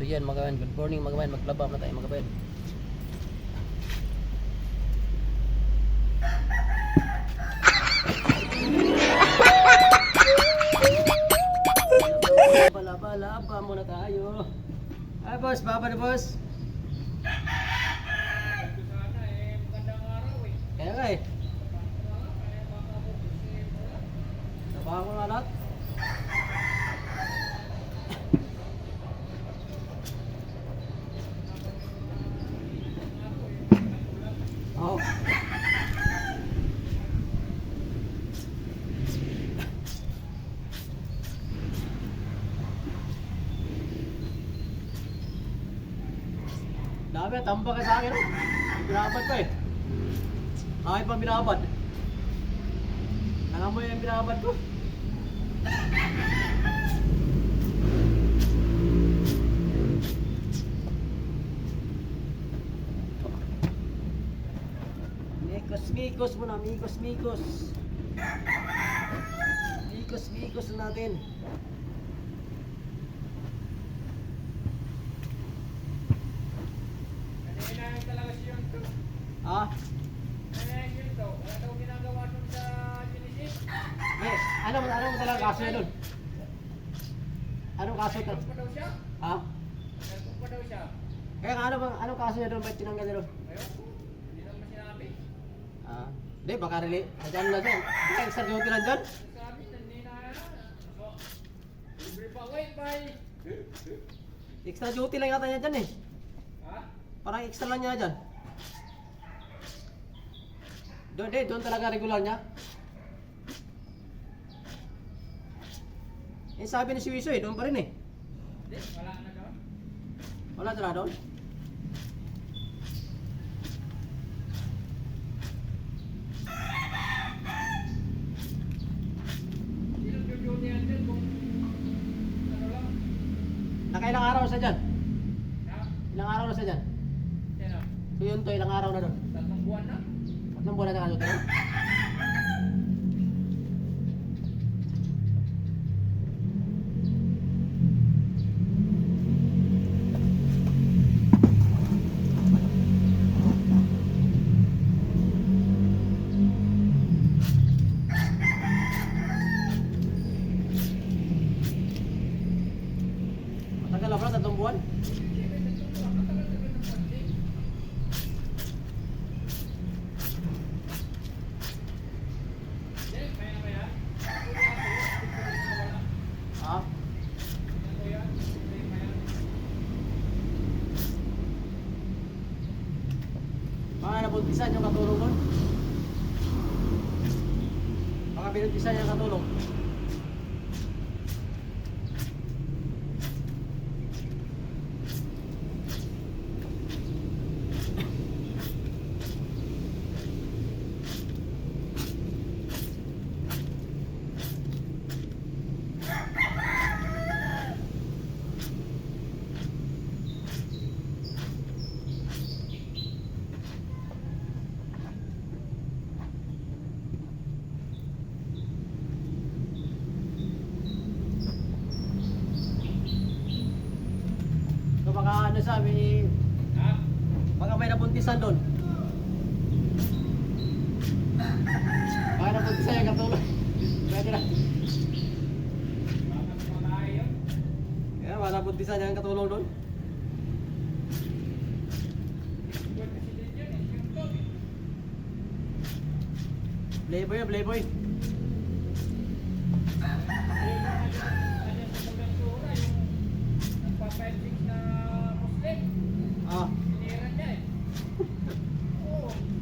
So yan mga kabayan, good morning mga kabayan, maglaba na tayo mga kabayan. Laba, laba muna tayo. Ay boss, baba na boss. Kaya nga eh. Trabaho ko na lahat. Oo. Dami, tambak ka sa akin. oh. Binabad ko eh. Kahit pa binabad. Nangamoy yung binabad ko. Mikos, mikos muna, mikos, mikos. Mikos, mikos na natin. Ha? Yes. Ano, ano mo talaga kaso yun? Anong kaso ito? Ha? Kaya ano bang, anong kaso doon? Ba't tinanggal niya doon? Ah. Hindi, baka rili. Diyan na dyan. Baka extra duty lang dyan. Extra duty lang yata niya dyan eh. Parang extra lang niya dyan. Doon, di, doon talaga regular niya. Eh, sabi ni si Wiso eh, doon pa rin eh. Wala na doon? Nakailang araw na siya dyan? Ilang araw na siya dyan? So yun to, ilang araw na doon? Tatlong buwan na. Tatlong buwan na nakasuot Nabuntisan yung katulong nun? Mga binuntisan yung katulong? Baka ano sabi, baka may nabuntisan doon. Baka nabuntisan yung katulong. Pwede na. Kaya baka nabuntisan yung katulong doon. Playboy playboy.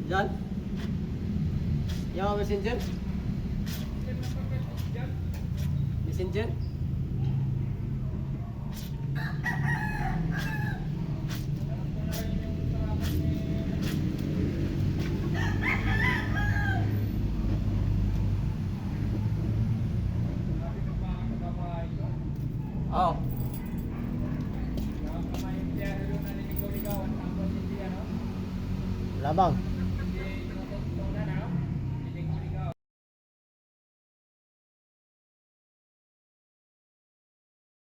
Yan. Yung messenger? Messenger? Oh. Labang.